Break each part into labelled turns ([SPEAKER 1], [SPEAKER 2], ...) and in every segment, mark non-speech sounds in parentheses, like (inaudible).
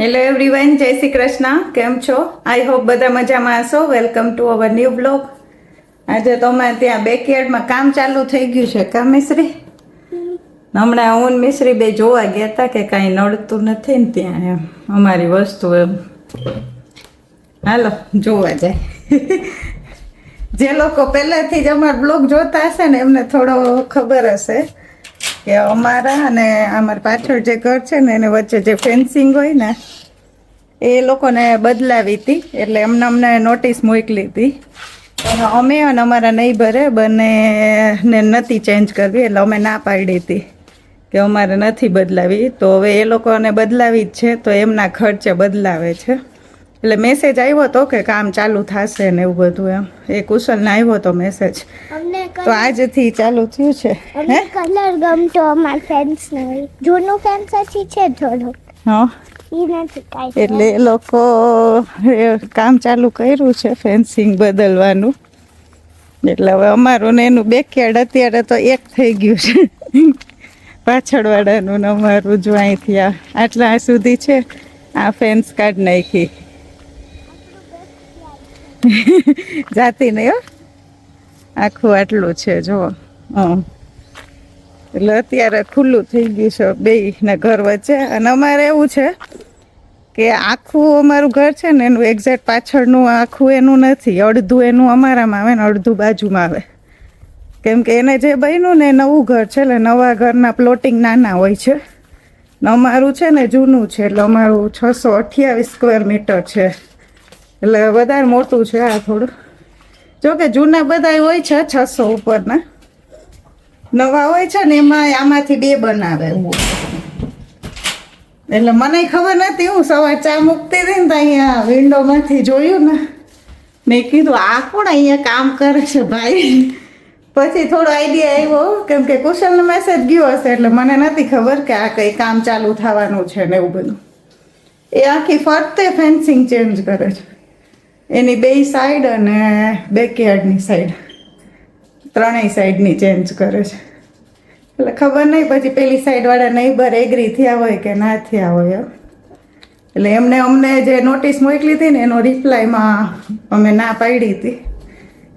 [SPEAKER 1] Hello everyone જય શ્રી કૃષ્ણ કેમ છો આઈ હોપ બધા મજામાં હશો. Welcome to our new blog આજે તો અમારે ત્યાં બેકયાર્ડમાં કામ ચાલુ થઈ ગયું છે, કા મિશ્રી? હમણાં હું મિશ્રી બે જોવા ગયા હતા કે કાંઈ નડતું નથી ને ત્યાં એમ. અમારી વસ્તુ એમ. હાલો, જોવા જાય. (laughs) જે લોકો પહેલાંથી જ અમારા બ્લોગ જોતા હશે ને, એમને થોડો ખબર હશે. કે અમારા અને અમારા પાછળ જે ઘર છે ને, એને વચ્ચે જે ફેન્સિંગ હોય ને, એ લોકોને બદલાવી હતી. એટલે એમને અમને નોટિસ મોકલી હતી. પણ અમે અને અમારા નહીંભરે બંને ને નથી ચેન્જ કરવી, એટલે અમે ના પાડી હતી કે અમારે નથી બદલાવી. તો હવે એ લોકોને બદલાવી જ છે, તો એમના ખર્ચે બદલાવે છે. એટલે મેસેજ આવ્યો હતો કે કામ ચાલુ થશે ને એવું બધું એમ. એ કુશલને આવ્યો હતો મેસેજ તો આજથી ચાલુ થયું છે હે?
[SPEAKER 2] કલર ગમતો અમાર ફેન્સ ને. જૂનું ફેન્સ હજી છે થોડું.
[SPEAKER 1] હા? એટલે એ લોકો એ કામ ચાલુ કર્યું છે ફેન્સિંગ બદલવાનું. એટલે હવે અમારું ને એનું બેકયાર્ડ અત્યારે તો એક થઈ ગયું છે. પાછળવાળાનું ને અમારું જો અહીંથી આ આટલા સુધી છે આ ફેન્સ કાઢ નાખી. જાતી નહીં હો. આખું આટલું છે જુઓ હં. એટલે અત્યારે ખુલ્લું થઈ ગયું છે બે ને ઘર વચ્ચે. અને અમારે એવું છે કે આખું અમારું ઘર છે ને, એનું એક્ઝેક્ટ પાછળનું આખું એનું નથી, અડધું એનું અમારામાં આવે ને, અડધું બાજુમાં આવે. કેમ કે એને જે બન્યું ને નવું ઘર છે, એટલે નવા ઘરના પ્લોટિંગ નાના હોય છે. અમારું છે ને, જૂનું છે, એટલે અમારું છસો અઠ્યાવીસ સ્ક્વેર મીટર છે. એટલે વધારે મોટું છે આ થોડું. જોકે જૂના બધા હોય છે છસો ઉપરના. નવા હોય છે ને એમાં આમાંથી બે બનાવે એટલે મને ખબર નથી હું સવાર ચા મૂકતી હતી ને તો અહીંયા વિન્ડોમાંથી જોયું ને. મેં કીધું, આ કોણ અહીંયા કામ કરે છે ભાઈ? પછી થોડો આઈડિયા આવ્યો, કેમ કે કુશલનો મેસેજ ગયો હશે એટલે મને નથી ખબર કે આ કંઈ કામ ચાલુ થવાનું છે ને એવું બધું. એ આખી ફરતે ફેન્સિંગ ચેન્જ કરે છે. એની બે સાઈડ અને બેકયાર્ડની સાઈડ ત્રણેય સાઈડની ચેન્જ કરે છે. એટલે ખબર નહીં પછી પેલી સાઈડવાળા નેબર એગ્રી થયા હોય કે ના થયા હોય એટલે એમને અમને જે નોટિસ મોકલી હતી ને એનો રિપ્લાયમાં અમે ના પાડી હતી.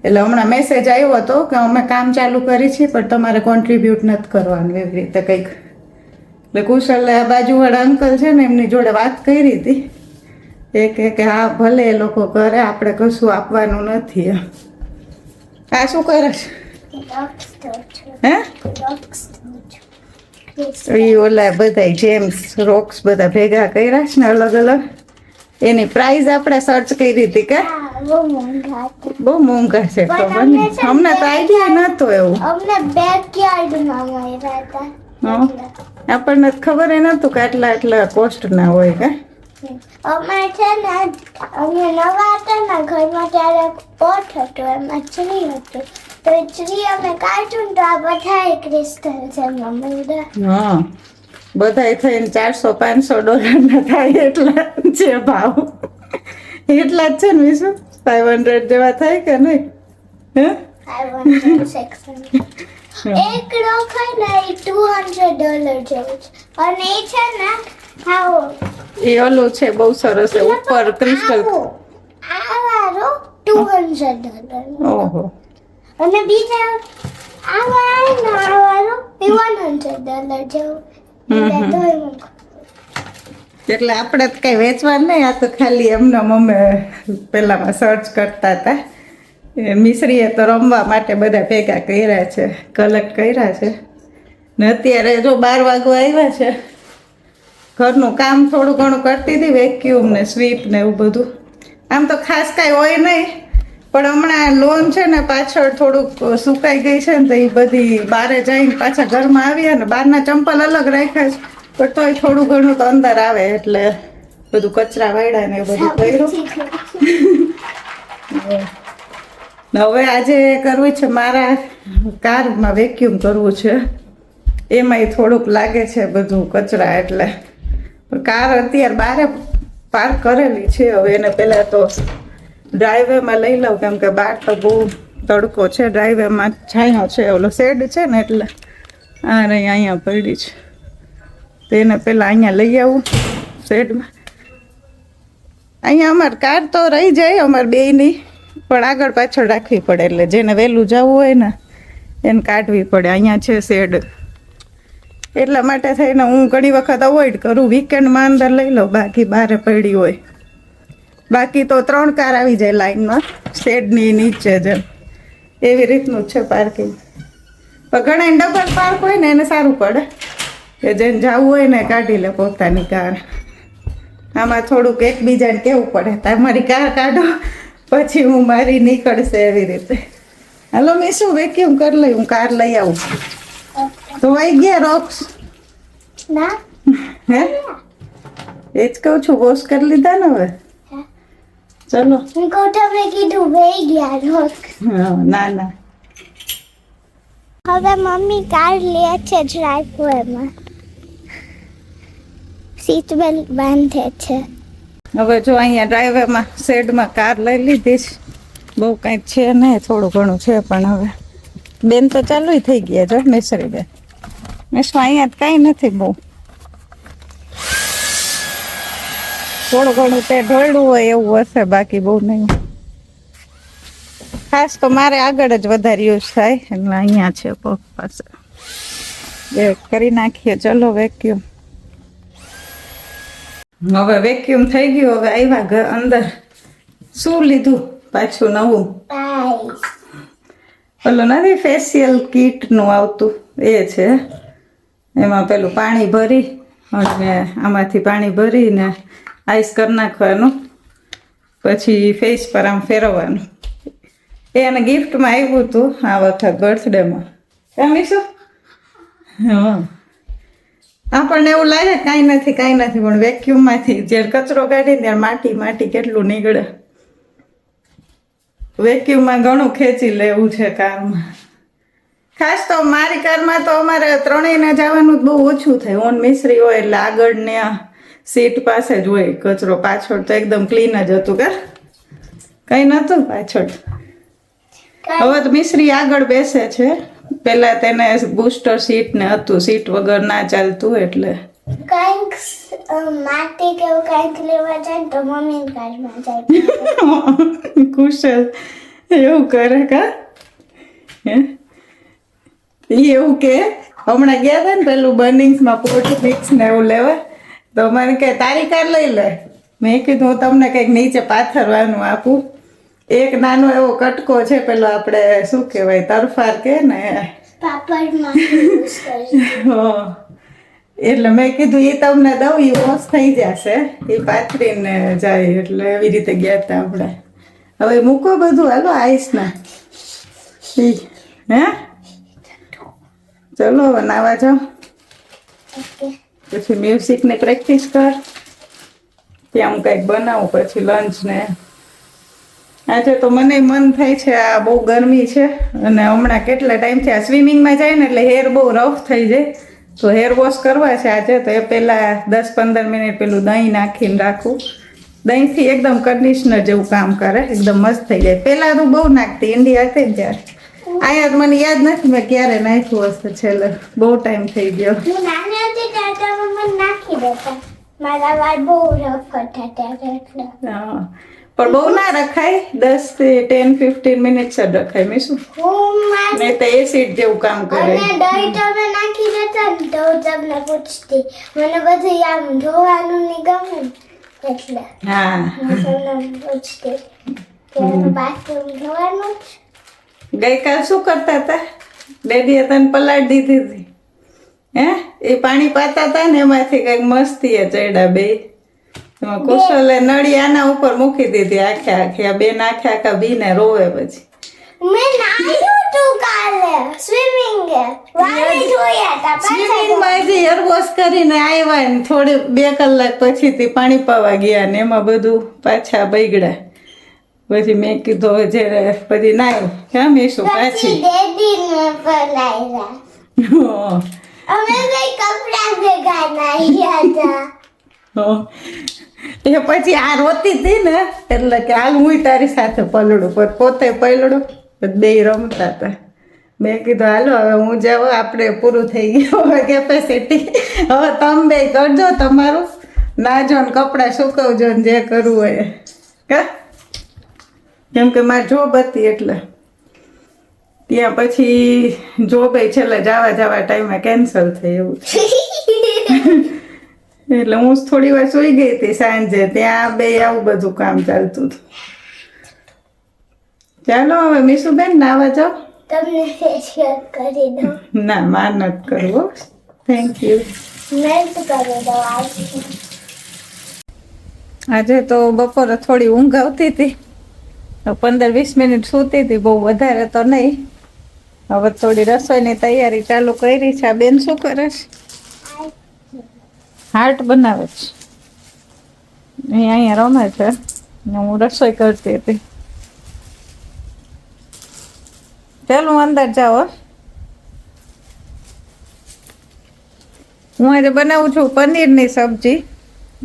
[SPEAKER 1] એટલે હમણાં મેસેજ આવ્યો હતો કે અમે કામ ચાલુ કરી છીએ પણ તમારે કોન્ટ્રીબ્યુટ નથી કરવાનું એવી રીતે કંઈક. એટલે કુશલ બાજુવાળા અંકલ છે ને એમની જોડે વાત કરી હતી. એ કહે કે હા ભલે એ લોકો કરે આપણે કશું આપવાનું નથી એમ. આ શું કરે છે? હે? એ ઓલા બધા જેમ્સ રોક્સ બધા ભેગા કર્યા છે ને અલગ અલગ. એની પ્રાઇસ આપણે સર્ચ કરી હતી કે?
[SPEAKER 2] બહુ મોંઘા
[SPEAKER 1] છે ખબર
[SPEAKER 2] ને
[SPEAKER 1] અમને તો આઈડિયા નહોતો એવું.
[SPEAKER 2] અમને બેકયાર્ડમાં મળ્યા હતા.
[SPEAKER 1] આપણને ખબર એ નહોતું કે આટલા આટલા કોસ્ટ ના હોય કે?
[SPEAKER 2] અમે છે ને અમે નવા હતા ને ઘરમાં ત્યારે પોટ હતો એમાં ચરી હતું. તો ચરી અમે કાઢ્યું તો આ બધા ક્રિસ્ટલ છે એમાં
[SPEAKER 1] હા. બધાય થઈને ચારસો પાંચસો ડોલરના થાય એટલા છે ભાવ. એટલા જ છે ને વિશુ? ફાઈવ હંડ્રેડ જેવા થાય કે નહીં? હે.
[SPEAKER 2] એક રોક હોય ને એ ટુ હંડ્રેડ ડોલર જેવું છે. અને એ છે ને આવો.
[SPEAKER 1] એ ઓલું છે બહુ સરસ ઉપર ક્રિસ્ટલ.
[SPEAKER 2] આ વાળો ટુ હંડ્રેડ ડોલર
[SPEAKER 1] ઓહો.
[SPEAKER 2] અને બીજા આ વાળો ને આ વાળો એ વન હંડ્રેડ ડોલર જેવું. એટલે
[SPEAKER 1] આપણે તો કઈ વેચવા નહીં આ તો ખાલી એમને મમ્મી પેલામાં સર્ચ કરતા હતા. મિશ્રીએ તો રમવા માટે બધા ભેગા કર્યા છે કલેક્ટ કર્યા છે. ને અત્યારે જો બાર વાગવા આવ્યા છે ઘરનું કામ થોડું ઘણું કરતી હતી વેક્યુમ ને સ્વીપ ને એવું બધું. આમ તો ખાસ કાંઈ હોય નહીં પણ હમણાં લોન છે ને પાછળ થોડુંક સુકાઈ ગઈ છે ને તો એ બધી બારે જઈને પાછા ઘરમાં આવ્યા ને બહારના ચંપલ અલગ રાખ્યા છે પણ તોય થોડું ઘણું તો અંદર આવે એટલે બધું કચરા વાયડા ને એ બધું કર્યું. (laughs) હવે આજે કરવું છે મારા કારમાં વેક્યુમ કરવું છે. એમાંય થોડુંક લાગે છે બધું કચરા એટલે. કાર અત્યારે બારે પાર્ક કરેલી છે, હવે એને પહેલાં તો ડ્રાઈવેમાં લઈ લઉં, કેમ કે બહાર તો બહુ તડકો છે ડ્રાઈવેમાં છાંયો છે, ઓલો શેડ છે ને એટલે આ રહી અહીંયા પડી છે. તો એને પહેલાં અહીંયા લઈ આવું શેડમાં અહીંયા અમારે કાર તો રહી જાય, અમારે બેયની. પણ આગળ પાછળ રાખવી પડે એટલે જેને વહેલું જવું હોય ને, એને કાઢવી પડે. અહીંયા છે શેડ. એટલા માટે થઈને હું ઘણી વખત અવોઇડ કરું. વીકેન્ડમાં અંદર લઈ લઉં. બાકી બહાર પડી હોય. બાકી તો ત્રણ કાર આવી જાય લાઈનમાં. શેડની નીચે જ એવી રીતનું છે પાર્કિંગ પણ ઘણા ડબલ પાર્ક હોય ને એને સારું પડે. કે જેને જવું હોય ને કાઢી લે પોતાની કાર. આમાં થોડુંક એકબીજાને કેવું પડે તમારી કાર કાઢો. પછી હું મારી નીકળશે એવી રીતે. હાલો મેં શું વેક્યુમ કરી લઈ હું કાર લઈ આવું. તો ધોવાઈ ગયા રોક્સ?
[SPEAKER 2] ના.
[SPEAKER 1] હે? એ જ કહું છું વોશ કરી લીધા ને હવે? ચલો.
[SPEAKER 2] હું કહું તમે કીધું વહી ગયા રોક
[SPEAKER 1] ના ના.
[SPEAKER 2] હવે મમ્મી કાર લે છે ડ્રાઈવરમાં સીટ બેલ્ટ બાંધે છે.
[SPEAKER 1] હવે જો અહીંયા ડ્રાઈવરમાં શેડમાં કાર લઈ લીધી છે. બહુ કાંઈક છે નહીં, થોડું ઘણું છે પણ હવે. બેન તો ચાલુ થઈ ગયા જો મેસરી બેન મેસમાં અહીંયા કાંઈ નથી બહુ. થોડું ઘણું તે ઢોળ્યું હોય એવું હશે, બાકી બહુ નહીં. ખાસ તો મારે આગળ જ વધારે યુઝ થાય એટલે અહીંયા છે પગ પાસે. કરી નાખીએ, ચલો વેક્યુમ હવે વેક્યુમ થઈ ગયું હવે આવ્યા ઘર અંદર. શું લીધું? પાછું નવું. પેલું નથી ફેશિયલ કીટનું આવતું? એ છે. એમાં પેલું પાણી ભરી અને આમાંથી પાણી ભરીને આઈસ કરી નાખવાનું. પછી ફેસ પર આમ ફેરવવાનું. એ એને ગિફ્ટમાં આવ્યું હતું આ વખત બર્થડેમાં શું હા. આપણને એવું લાગે કાંઈ નથી કાંઈ નથી પણ વેક્યુમમાંથી જ્યારે કચરો કાઢીને ત્યારે માટી માટી કેટલું નીકળે વેક્યુમમાં ઘણું ખેંચી લેવું છે કારમાં. ખાસ તો મારી કારમાં તો અમારે ત્રણેયને જવાનું બહુ ઓછું થાય. ઓન મિસ્ત્રી હોય એટલે આગળ ને સીટ પાસે જ હોય કચરો. પાછળ તો એકદમ ક્લીન જ હતું કે કંઈ નહોતું પાછળ. હવે તો મિસ્ત્રી આગળ બેસે છે. પહેલા તેને બુસ્ટર સીટ ને હતું. સીટ વગર ના ચાલતું એટલે.
[SPEAKER 2] કંઈક માટી કે એવું કંઈક લેવા જાય તો મમ્મી કારમાં જાય. (laughs)
[SPEAKER 1] કુશલ એવું કરે કા? હે? એવું કે હમણાં ગયા હતા ને પેલું બર્નિંગ્સમાં પોટ મિક્સ ને એવું લેવા. તો મને કે તારી કાર લઈ લે. મેં કીધું હું તમને કંઈક નીચે પાથરવાનું આપું. એક નાનો એવો કટકો છે પેલો આપણે શું કહેવાય તરફાર કે ને. (laughs) એટલે મેં કીધું એ તમને દઉં એ વોશ થઈ જશે. એ પાથરીને જાય એટલે એવી રીતે ગયા હતા આપણે. હવે મૂકો બધું હાલો આઈસના. હે? ચલો હવે નાવા જાઓ. પછી મ્યુઝિકની પ્રેક્ટિસ કર. ત્યાં હું કંઈક બનાવું પછી લંચ ને આજે તો મને મન થાય છે આ બહુ ગરમી છે અને હમણાં કેટલા ટાઈમથી આ સ્વિમિંગમાં જાય ને એટલે હેર બહુ રફ થઈ જાય. તો હેર વોશ કરવા છે આજે તો એ પહેલાં દસ પંદર મિનિટ પેલું દહીં નાખીને રાખું. દહીંથી એકદમ કન્ડિશનર જેવું કામ કરે એકદમ મસ્ત થઈ જાય. પહેલાં તો બહુ નાખતી ઇન્ડિયા હતી ને ત્યારે અહીંયા મને યાદ નથી મેં ક્યારે નાખ્યું હશે છેલ્લે. બહુ ટાઈમ થઈ ગયો.
[SPEAKER 2] નાખી દેતા. મારા વાળ બહુ રફ હતા ત્યારે.
[SPEAKER 1] પણ બહુ ના રખાય. દસથી ટેન ફિફ્ટીન મિનિટ જ રખાય મેં શું? નહીં તો એસિડ જેવું કામ કરે
[SPEAKER 2] અને દહીં તમે નાખી દેતા ને તો તમને પૂછતી. મને બધું આમ ધોવાનું નહીં ગમે એટલે.
[SPEAKER 1] હા.
[SPEAKER 2] તમને પૂછતી કે બાથરૂમ ધોવાનું
[SPEAKER 1] ગઈકાલ શું કરતા હતા? ડેડીએ તને પલાટ દીધી હતી. હે? એ પાણી પાતા હતા ને એમાંથી કંઈક મસ્તી એ ચડ્યા બે. કુશલે નળી આના ઉપર મૂકી દીધી આખે આખી આ બેન આખે આખા બીને રોવે પછી.
[SPEAKER 2] મેં નાહ્યું તું કાલે સ્વિમિંગ વારે જોયા તા
[SPEAKER 1] સ્વિમિંગમાં જે હેર વોશ કરીને આવ્યા ને થોડી બે કલાક પછીથી પાણી પાવા ગયા ને એમાં બધું પાછા બગડ્યા. પછી મેં કીધું હવે જ્યારે પછી નાય કેમ એશું
[SPEAKER 2] પછી.
[SPEAKER 1] પાછી. (laughs)
[SPEAKER 2] અમે કઈ કપડા ભેગા નાહ્યા હતા.
[SPEAKER 1] એ પછી આ રોતી હતી ને, એટલે કે હાલ હું તારી સાથે પલડું પણ પોતે પલડું બે રમતા હતા. મેં કીધું, હાલો, હવે હું જાઉં, આપણે પૂરું થઈ ગયું હવે કેપેસિટી હવે તમે બે કરજો તમારું. નાજો ને કપડાં સુકવજો ને જે કરવું હોય. કા કેમ કે મારી જોબ હતી એટલે. ત્યાં પછી જોબે છેલ્લે જવા જવા ટાઈમે કેન્સલ થઈ એવું. (laughs) એટલે હું થોડી વાર સુઈ ગઈ હતી સાંજે ત્યાં બે આવું બધું કામ ચાલતું હતું. ચાલો હવે મીસુબેન નાવા જાઓ.
[SPEAKER 2] તમને ફેશિયલ કરી દઉં.
[SPEAKER 1] ના માં નથી કરવો થેન્ક યુ
[SPEAKER 2] આજે.
[SPEAKER 1] તો બપોરે થોડી ઊંઘ આવતી હતી. પંદર વીસ મિનિટ સૂતી હતી બહુ વધારે તો નહીં. હવે થોડી રસોઈની તૈયારી ચાલુ કરી છે. આ બેન શું કરે છે? હાર્ટ બનાવે છે. એ અહીંયા રમે છે. હું રસોઈ કરતી હતી. ચાલ હું અંદર જાઓ હો. આજે બનાવું છું પનીરની સબ્જી,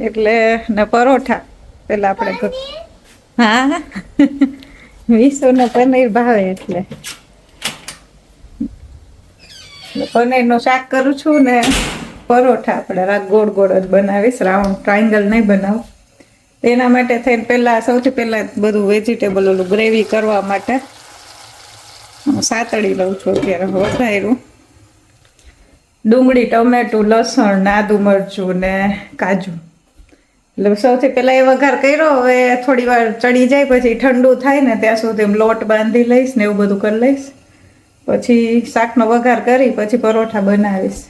[SPEAKER 1] એટલે ને પરોઠા. પેલા આપણે હા વીસોને પનીર ભાવે એટલે. પનીરનું શાક કરું છું ને. પરોઠા આપણે રાત ગોળ ગોળ જ બનાવીશ, રાઉન્ડ ટ્રાયંગલ નહીં બનાવું. તેના માટે થઈને પહેલાં સૌથી પહેલાં બધું વેજીટેબલ ઓલું ગ્રેવી કરવા માટે હું સાતળી લઉં છું અત્યારે વધાર્યું. ડુંગળી, ટમેટું, લસણ નાદુ મરચું ને કાજુ. એટલે સૌથી પહેલાં એ વઘાર કર્યો, હવે થોડી વાર ચડી જાય, પછી ઠંડુ થાય ને ત્યાં સુધી લોટ બાંધી લઈશ ને એવું બધું કરી લઈશ. પછી શાકનો વઘાર કરી, પછી પરોઠા બનાવીશ.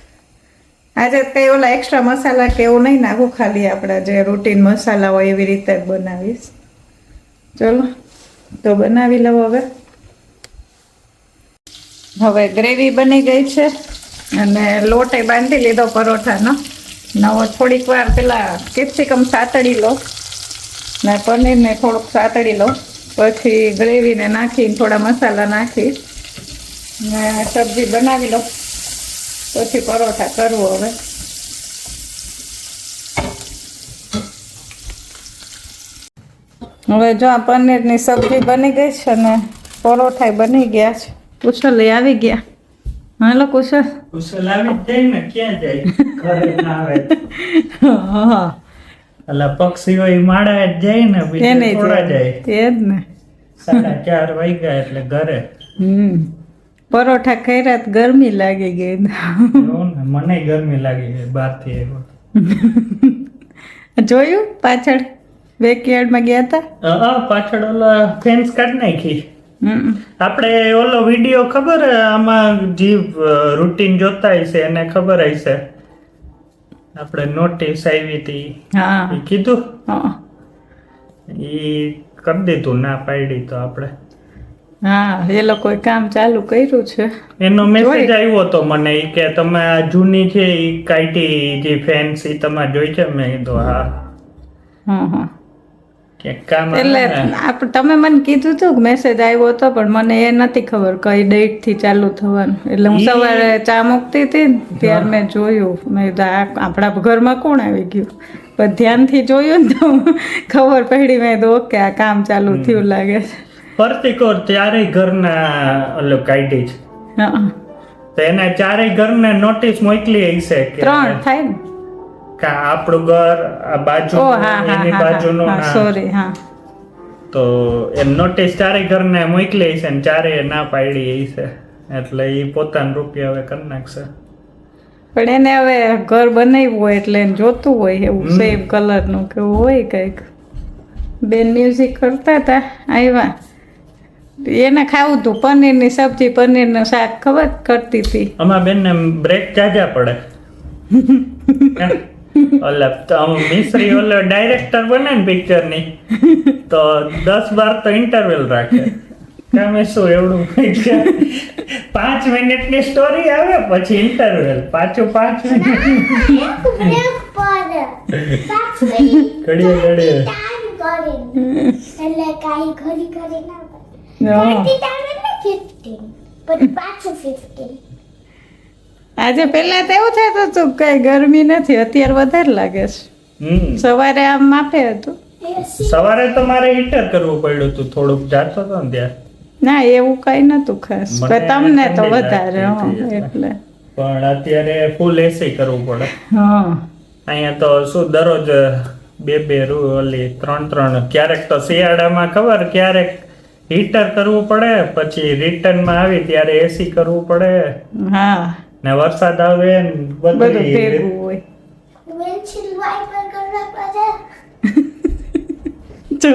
[SPEAKER 1] આજે કંઈ ઓલા એક્સ્ટ્રા મસાલા કે એવું નહીં નાખું, ખાલી આપણા જે રૂટીન મસાલા હોય એવી રીતે જ બનાવીશ. ચલો, તો બનાવી લઉં હવે. હવે ગ્રેવી બની ગઈ છે અને લોટ એ બાંધી લીધો પરોઠાનો. નવો થોડીક વાર પેલા કેપ્સિકમ સાતડી લો ને પનીરને થોડુંક સાતડી લો. પછી ગ્રેવીને નાખીને થોડા મસાલા નાખી. ને સબ્જી બનાવી લો. પછી પરોઠા કરવો હવે. હવે જો આ પનીરની સબ્જી બની ગઈ છે ને પરોઠા બની ગયા છે. કુશલ આવી ગયા. હાલો કુશલ.
[SPEAKER 3] કુશલ આવી જાય ને ક્યાં જાય? ઘરે ના આવે.
[SPEAKER 1] હા.
[SPEAKER 3] અલા પક્ષીઓ એ માળા જ જાય ને બીજે થોડા જાય.
[SPEAKER 1] એ જ ને.
[SPEAKER 3] સાડા ચાર વાગ્યા એટલે ઘરે.
[SPEAKER 1] હમ. પરોઠા ખૈરાત ગરમી લાગી ગઈ
[SPEAKER 3] મને ગરમી લાગી ગઈ બહારથી આવ્યો. (laughs)
[SPEAKER 1] જોયું પાછળ? બેકયાર્ડમાં ગયા હતા
[SPEAKER 3] અ, પાછળ ઓલા ફેન્સ કાઢી નાખી. આપણે ઓલો વીડિયો ખબર હે? આમાં જે રૂટીન જોતા હશે એને ખબર હશે આપણે નોટિસ આવી હતી.
[SPEAKER 1] હા.
[SPEAKER 3] કીધું?
[SPEAKER 1] હા.
[SPEAKER 3] એ કરી દીધું ના પાડી તો આપણે.
[SPEAKER 1] હા એ લોકોએ કામ ચાલુ કર્યું છે.
[SPEAKER 3] એનો મેસેજ આવ્યો હતો મને કે તમે આ જૂની છે એ કાઈટી જે ફેન્સ એ તમારે જોઈ છે? મેં કીધું હા.
[SPEAKER 1] હા હા
[SPEAKER 3] કામ
[SPEAKER 1] એટલે તમે મને કીધું હતું કે મેસેજ આવ્યો હતો પણ મને એ નથી ખબર કઈ ડેટથી ચાલુ થવાનું. એટલે હું સવારે ચા મૂકતી હતી ને ત્યારે મેં જોયું. મેં કીધું આ આપણા ઘરમાં કોણ આવી ગયું? પણ ધ્યાનથી જોયું ને તો ખબર પડી. મેં કીધું ઓકે આ કામ ચાલુ થયું લાગે છે.
[SPEAKER 3] પ્રતિકોર ચારેય ઘરના એટલે કાઢી છે તો એના ચારેય ઘરને નોટિસ મોકલી હશે કે
[SPEAKER 1] ત્રણ થાય ને.
[SPEAKER 3] કે આપણું ઘર આ બાજુ એની બાજુનું.
[SPEAKER 1] સોરી હા.
[SPEAKER 3] તો એ નોટિસ ચારેય ઘરને મોકલી હશે ને ચારેય ના પાડી હશે. એટલે એ પોતાના રૂપિયા હવે કરી નાખશે.
[SPEAKER 1] પણ એને હવે ઘર બનાવ્યું હોય એટલે એને જોતું હોય એવું સેમ કલરનું કે એવું હોય કંઈક. બેન મ્યુઝિક કરતા હતા આવ્યા એને ખાવું હતું પનીરની સબ્જી પનીરનું શાક ખબર? કરતી હતી.
[SPEAKER 3] અમારા બેનને બ્રેક જાજા પડે. (laughs) ઓલે તો આમ મિશ્રી ઓલો ડાયરેક્ટર બને ને પિક્ચરની. તો દસ બાર તો ઇન્ટરવેલ રાખે. તમે શું એવડું? પાંચ મિનિટની સ્ટોરી આવે પછી ઇન્ટરવેલ પાછું પાંચ મિનિટ. ઘડીએ ઘડીએ. (laughs)
[SPEAKER 2] એટલે કાંઈ ઘડી ઘડી ના
[SPEAKER 1] આજે પેલા તો એવું થતું હતું કઈ ગરમી નથી અત્યારે વધારે લાગે છે. સવારે આમ માપે હતું.
[SPEAKER 3] સવારે તો મારે હીટર કરવું પડ્યું હતું થોડુંક જાતો હતો ને ત્યાં.
[SPEAKER 1] ના એવું કઈ નતું ખાસ. તમને તો વધારે એટલે.
[SPEAKER 3] પણ અત્યારે ફૂલ એસી કરવું પડે.
[SPEAKER 1] હા.
[SPEAKER 3] અહીંયા તો શું દરરોજ બે બે રૂ ઓલી ત્રણ ત્રણ ક્યારેક તો શિયાળામાં ખબર ક્યારેક હીટર કરવું પડે પછી રિટર્નમાં આવી ત્યારે એસી કરવું પડે.
[SPEAKER 1] હા.
[SPEAKER 3] ને વરસાદ આવે ને
[SPEAKER 1] બધું ભેગું હોય. (laughs) જો.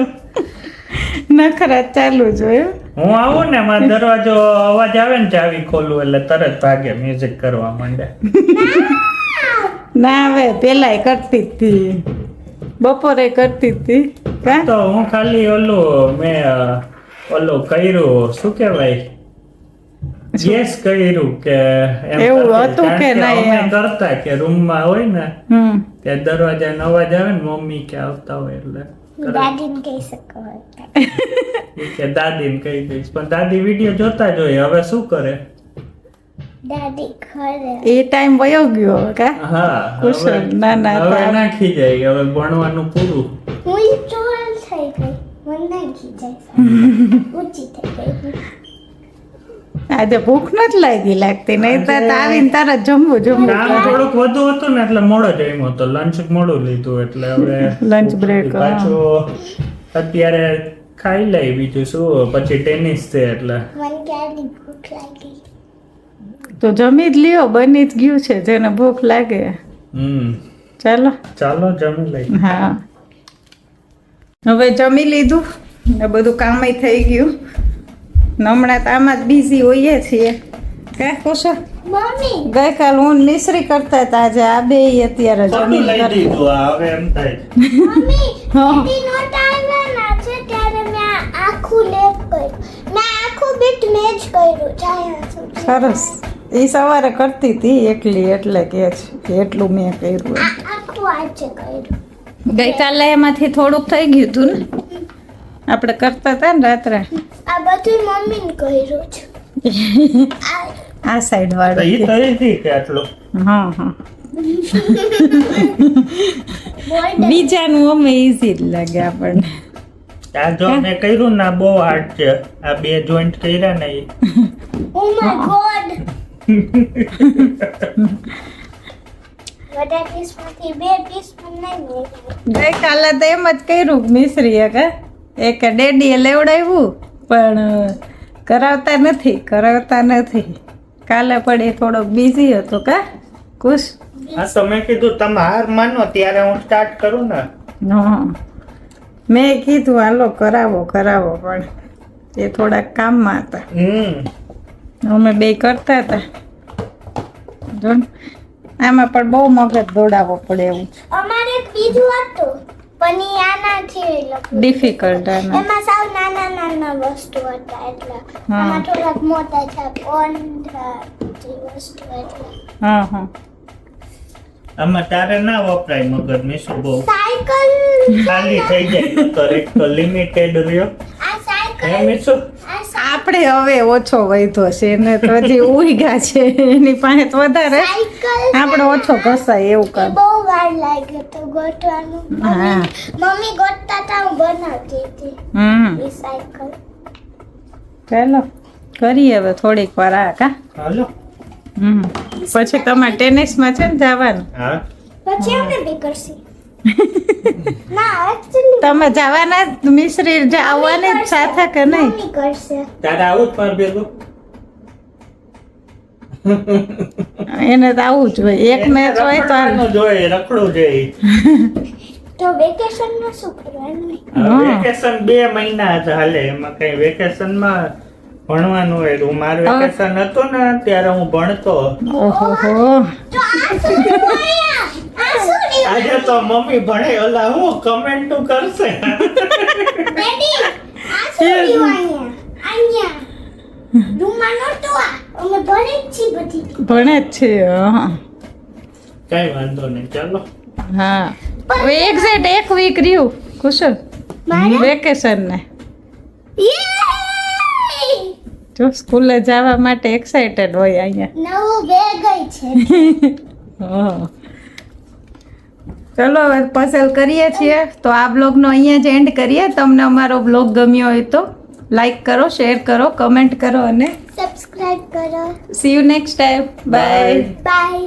[SPEAKER 1] નખરા ચાલુ જોયું
[SPEAKER 3] હું. આવું ને મારો દરવાજો અવાજ આવે ને ચાવી ખોલું એટલે તરત ભાગે મ્યુઝિક કરવા માંડે.
[SPEAKER 1] ના! હવે પેલાય કરતી હતી. બપોરે કરતી હતી.
[SPEAKER 3] તો હું ખાલી ઓલું મેં ઓલું કર્યું શું કહેવાય? યસ કર્યું કે
[SPEAKER 1] એવું હતું કે નહીં એમ?
[SPEAKER 3] કરતા કે રૂમમાં હોય ને ત્યાં દરવાજાનો અવાજ આવે ને મમ્મી કે આવતા હોય એટલે
[SPEAKER 2] દાદીને કહી શકો (laughs)
[SPEAKER 3] કે દાદીને કહી દઈશ. પણ દાદી વીડિયો જોતા જ હોય હવે શું કરે?
[SPEAKER 2] દાદી ખરે
[SPEAKER 1] એ ટાઈમ વયો ગયો
[SPEAKER 3] હા
[SPEAKER 1] કુશળ,
[SPEAKER 3] ના
[SPEAKER 1] ના
[SPEAKER 3] હવે નાખી જાય હવે ભણવાનું પૂરું.
[SPEAKER 2] હું ચોલ થઈ ગઈ. મને જાય ઊંચી થઈ ગઈ
[SPEAKER 1] આજે ભૂખ નથી લાગી લાગતી નહીં તો આવીને તરત જમવું જમવું
[SPEAKER 3] કામ થોડુંક વધુ હતું ને એટલે મોડો જમ્યો હતો. લંચ મોડું લીધું એટલે હવે
[SPEAKER 1] લંચ બ્રેક
[SPEAKER 3] પાછો અત્યારે ખાઈ લઈ બીજું શું પછી ટેનિસ છે એટલે.
[SPEAKER 1] તો જમી જ લ્યો બની જ ગયું છે જેને ભૂખ લાગે.
[SPEAKER 3] હમ.
[SPEAKER 1] ચાલો.
[SPEAKER 3] ચાલો જમી લઈ
[SPEAKER 1] હા. હવે જમી લીધું ને બધું કામય થઈ ગયું. ને હમણાં તો આમાં જ બિઝી હોઈએ છીએ. કે કુશળ ગઈકાલ હું મિશ્રી કરતા હતા આજે આ બે અત્યારે જમી સરસ. એ સવારે કરતી હતી એકલી એટલે કે કે એટલું મેં કર્યું
[SPEAKER 2] આખું આજે કર્યું.
[SPEAKER 1] ગઈકાલે એમાંથી થોડુંક થઈ ગયું હતું ને? આપણે કરતા હતા ને રાત્રે.
[SPEAKER 2] આ બધું મમ્મીને કર્યું છે. (laughs) આ
[SPEAKER 1] સાઈડ
[SPEAKER 3] તો
[SPEAKER 1] વાળું
[SPEAKER 3] એ તો હતી કે આટલું?
[SPEAKER 1] હા હા. બીજાનું અમે ઈઝી જ લાગે આપણને.
[SPEAKER 3] આ જો મેં કર્યું ને બહુ હાર્ડ છે. આ બે જોઈન્ટ કર્યા ને
[SPEAKER 2] ઓ માય ગોડ બધા પીસમાંથી બે પીસ પણ
[SPEAKER 1] ગઈકાલે તો એમ જ કર્યું મિશ્રીએ કે એક ડેડીએ લેવડાવ્યું પણ કરાવતા નથી કરાવતા નથી. કાલે પણ એ થોડોક બિઝી હતો કા ખુશ?
[SPEAKER 3] હા તો મેં કીધું તમે હાર માનો ત્યારે હું સ્ટાર્ટ કરું ને.
[SPEAKER 1] હા. મેં કીધું હાલો કરાવો કરાવો પણ એ થોડાક કામમાં હતા.
[SPEAKER 3] હમ.
[SPEAKER 1] અમે બે કરતા હતા. જો ને, આમાં પણ બહુ મગજ દોડાવવો પડે એવું છે.
[SPEAKER 2] અમારે એક બીજું હતું પણ એ આનાથી
[SPEAKER 1] ડિફિકલ્ટ આના.
[SPEAKER 2] એમાં સાવ નાના નાના વસ્તુ હતા એટલે. આમાં થોડાક મોટા છે પોંઢા વસ્તુ એટલે.
[SPEAKER 1] હા હા.
[SPEAKER 3] આમાં તારે ના વપરાય મગજ મેં શું બહુ?
[SPEAKER 2] સાયકલ
[SPEAKER 3] ખાલી થઈ જાય તો એક તો લિમિટેડ રહ્યો.
[SPEAKER 2] આ સાયકલ
[SPEAKER 3] એમ શું
[SPEAKER 1] આપણે હવે ઓછો વૈધો છે ને તો હજી ઉઈગા છે. એની પાસે તો વધારે.
[SPEAKER 2] સાયકલ
[SPEAKER 1] આપણે ઓછો ઘસાય એવું કર
[SPEAKER 2] બહુ વાર લાગે તો ગોઠવાનું.
[SPEAKER 1] હા.
[SPEAKER 2] મમ્મી ગોઠતા તા હું બનાવતી હતી.
[SPEAKER 1] હમ.
[SPEAKER 2] સાયકલ
[SPEAKER 1] ચાલો કરીએ હવે થોડીક વાર આ કા?
[SPEAKER 3] હાલો
[SPEAKER 1] હમ. પછી તમારે ટેનિસમાં છે ને જવાનું?
[SPEAKER 3] હા.
[SPEAKER 2] પછી અમે બી કરશી.
[SPEAKER 1] તમે જવાના મિશ્રી આવવાની જ સાથે કે નહીં?
[SPEAKER 3] તારા આવું જ પર ભેગું
[SPEAKER 1] એને તો આવું જ હોય. એક મેચ હોય તો હાલે.
[SPEAKER 3] રખડું જોઈએ.
[SPEAKER 2] તો વેકેશનમાં શું કરવાનું?
[SPEAKER 3] વેકેશન બે મહિના જ હાલે. એમાં કઈ વેકેશનમાં ભણવાનું હોય હું મારું વેકેશન હતું ને ત્યારે હું ભણતો.
[SPEAKER 1] ઓહો
[SPEAKER 3] આજે તો મમ્મી ભણે ઓલા હું કમેન્ટ કરશે?
[SPEAKER 2] ડેડી, આ શું થયું અહીંયા? ભણી જ
[SPEAKER 1] છે હા.
[SPEAKER 3] કઈ વાંધો નહીં ચાલો.
[SPEAKER 1] હા. એક્ઝેક્ટ એક વીક રહ્યું. કુશલ
[SPEAKER 2] મારે?
[SPEAKER 1] વેકેશન ને જો સ્કૂલે જવા માટે એક્સાઇટેડ હોય અહીંયા.
[SPEAKER 2] નવું બેગ છે. (laughs)
[SPEAKER 1] હા. ચલો હવે પસંદ કરીએ છીએ. તો આ બ્લોગનો અહીંયા જ એન્ડ કરીએ. તમને અમારો બ્લોગ ગમ્યો હોય તો લાઈક કરો શેર કરો કમેન્ટ કરો અને
[SPEAKER 2] સબસ્ક્રાઇબ કરો.
[SPEAKER 1] See you next time bye
[SPEAKER 2] bye